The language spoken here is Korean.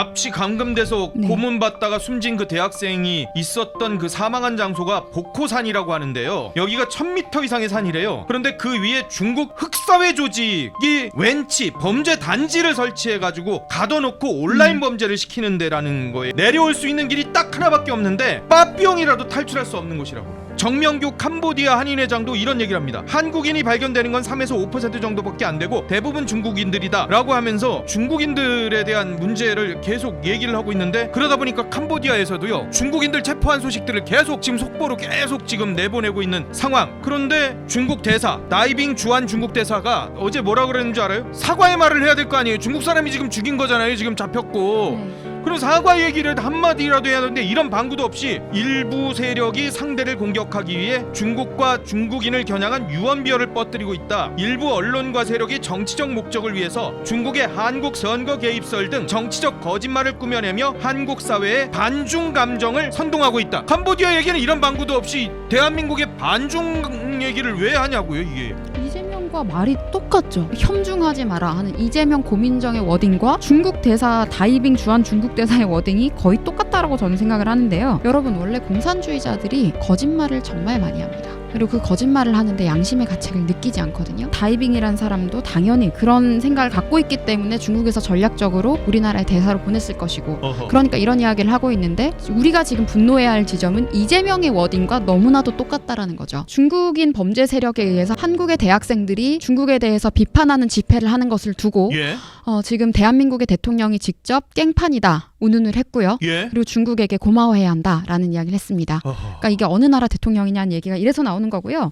납치 감금돼서 네. 고문받다가 숨진 그 대학생이 있었던 그 사망한 장소가 복호산이라고 하는데요. 여기가 1000m 이상의 산이래요. 그런데 그 위에 중국 흑사회 조직이 웬치 범죄 단지를 설치해 가지고 가둬놓고 온라인 음. 범죄를 시키는 데라는 거에 내려올 수 있는 길이 딱 하나밖에 없는데 빠삐용이라도 탈출할 수 없는 곳이라고. 정명규 캄보디아 한인회장도 이런 얘기를 합니다. 한국인이 발견되는 건 3에서 5% 정도밖에 안 되고 대부분 중국인들이다 라고 하면서 중국인들에 대한 문제를 계속 얘기를 하고 있는데 그러다 보니까 캄보디아에서도요 중국인들 체포한 소식들을 계속 지금 속보로 계속 지금 내보내고 있는 상황. 그런데 중국 대사 나이빙 주한 중국 대사가 어제 뭐라 그랬는 줄 알아요? 사과의 말을 해야 될 거 아니에요. 중국 사람이 지금 죽인 거잖아요. 지금 잡혔고. 네. 그럼 사과 얘기를 한마디라도 해야 하는데 이런 방구도 없이 일부 세력이 상대를 공격하기 위해 중국과 중국인을 겨냥한 유언비어를 뻗뜨리고 있다. 일부 언론과 세력이 정치적 목적을 위해서 중국의 한국 선거 개입설 등 정치적 거짓말을 꾸며내며 한국 사회의 반중 감정을 선동하고 있다. 캄보디아 얘기는 이런 방구도 없이 대한민국의 반중 얘기를 왜 하냐고요, 이게. 이재명과 말이 똑같죠. 혐중하지 마라 하는 이재명 고민정의 워딩과 중국 대사 다이빙 주한 중국 대사의 워딩이 거의 똑같다라고 저는 생각을 하는데요. 여러분 원래 공산주의자들이 거짓말을 정말 많이 합니다. 그리고 그 거짓말을 하는데 양심의 가책을 느끼지 않거든요. 다이빙이란 사람도 당연히 그런 생각을 갖고 있기 때문에 중국에서 전략적으로 우리나라의 대사로 보냈을 것이고 어허. 그러니까 이런 이야기를 하고 있는데 우리가 지금 분노해야 할 지점은 이재명의 워딩과 너무나도 똑같다라는 거죠. 중국인 범죄 세력에 의해서 한국의 대학생들이 중국에 대해서 비판하는 집회를 하는 것을 두고 예, 어, 지금 대한민국의 대통령이 직접 깽판이다 운운을 했고요. 예. 그리고 중국에게 고마워해야 한다라는 이야기를 했습니다. 어허. 그러니까 이게 어느 나라 대통령이냐는 얘기가 이래서 나오는 거고요.